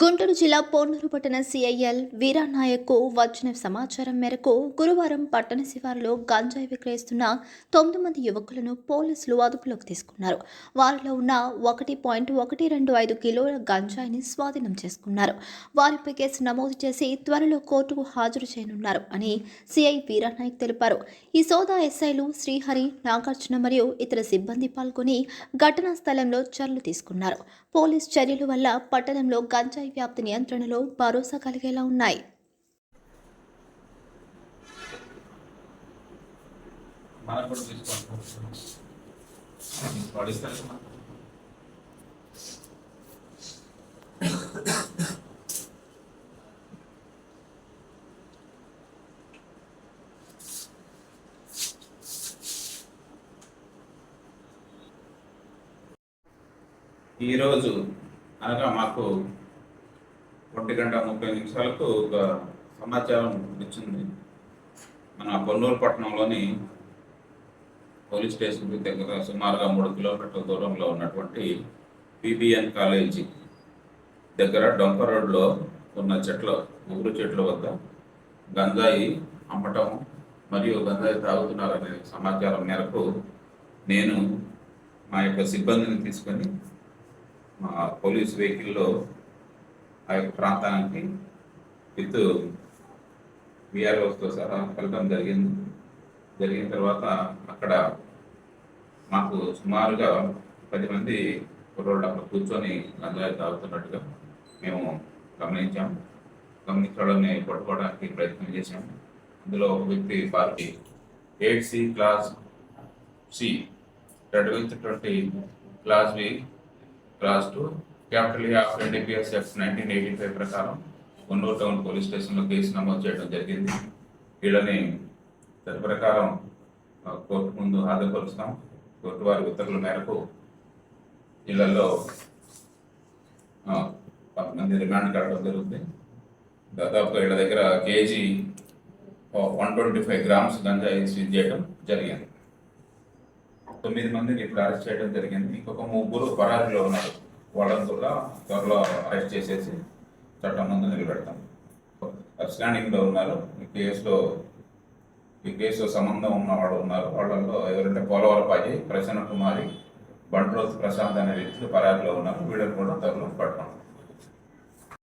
గుంటూరు జిల్లా పోన్నూరు పట్టణ సిఐఎల్ వీరానాయక్కు వచ్చిన సమాచారం మేరకు గురువారం పట్టణ శివారులో గంజాయి విక్రయిస్తున్న తొమ్మిది మంది యువకులను పోలీసులు అదుపులోకి తీసుకున్నారు. వారిలో ఉన్న ఒకటి పాయింట్ ఒకటి రెండు ఐదు కిలోల గంజాయిని స్వాధీనం చేసుకున్నారు. వారిపై కేసు నమోదు చేసి త్వరలో కోర్టుకు హాజరు చేయనున్నారు అని సిఐ వీరానాయక్ తెలిపారు. ఈ సోదా ఎస్ఐలు శ్రీహరి నాగార్జున మరియు ఇతర సిబ్బంది పాల్గొని ఘటనా స్థలంలో చర్యలు తీసుకున్నారు. పోలీస్ చర్యల వల్ల పట్టణంలో గంజాయి వ్యాప్తి నియంత్రణలో భరోసా కలిగేలా ఉన్నాయి. ఈరోజు అనగా మాకు ఒంటి గంట ముప్పై నిమిషాలకు ఒక సమాచారం వచ్చింది మన పొన్నూరు పట్టణంలోని పోలీస్ స్టేషన్ దగ్గర సుమారుగా మూడు కిలోమీటర్ల దూరంలో ఉన్నటువంటి పిబిఎన్ కాలేజీ దగ్గర డొంక రోడ్లో ఉన్న చెట్ల ఊరు చెట్ల వద్ద గంజాయి అమ్మటం మరియు గంజాయి తాగుతున్నారనే సమాచారం మేరకు నేను మా యొక్క సిబ్బందిని తీసుకొని మా పోలీస్ వెహికల్లో ఆ యొక్క ప్రాంతానికి విత్ విఆర్ఓస్తో సహా వెళ్ళడం జరిగింది. జరిగిన తర్వాత అక్కడ మాకు సుమారుగా పది మంది కుర్రోళ్ళు అక్కడ కూర్చొని గంజాయి తాగుతున్నట్టుగా మేము గమనించాం. గమనించడాన్ని పట్టుకోవడానికి ప్రయత్నం చేశాం. అందులో ఒక వ్యక్తి party eight C class C read with twenty class B class two capital of NDPS F nineteen eighty five ప్రకారం కొన్నూరు టౌన్ పోలీస్ స్టేషన్లో కేసు నమోదు చేయడం జరిగింది. వీళ్ళని దాని ప్రకారం కోర్టు ముందు హాజరుపరుస్తాం. కోర్టు వారి ఉత్తర్వుల మేరకు వీళ్ళల్లో ఆ, కొంతమంది రిమాండ్ కట్టడం జరుగుతుంది. దాదాపుగా వీళ్ళ దగ్గర KG one twenty five grams గంజాయి సీజ్ చేయడం జరిగింది. తొమ్మిది మందిని ఇప్పుడు అరెస్ట్ చేయడం జరిగింది. ఇంకొక ముగ్గురు పరారీలో ఉన్నారు. వాళ్ళని కూడా త్వరలో అరెస్ట్ చేసేసి చట్టం ముందు నిలబెడతాం. అబ్స్టాండింగ్లో ఉన్నారు. ఈ కేసులో ఈ కేసులో సంబంధం ఉన్నవాడు ఉన్నారు. వాళ్ళల్లో ఎవరంటే పోలవరపాజి ప్రసన్న కుమారి బంట్రోత్ ప్రశాంత్ అనే వ్యక్తులు పరారీలో ఉన్నారు. వీళ్ళని కూడా త్వరలో పట్టుకుంటాం.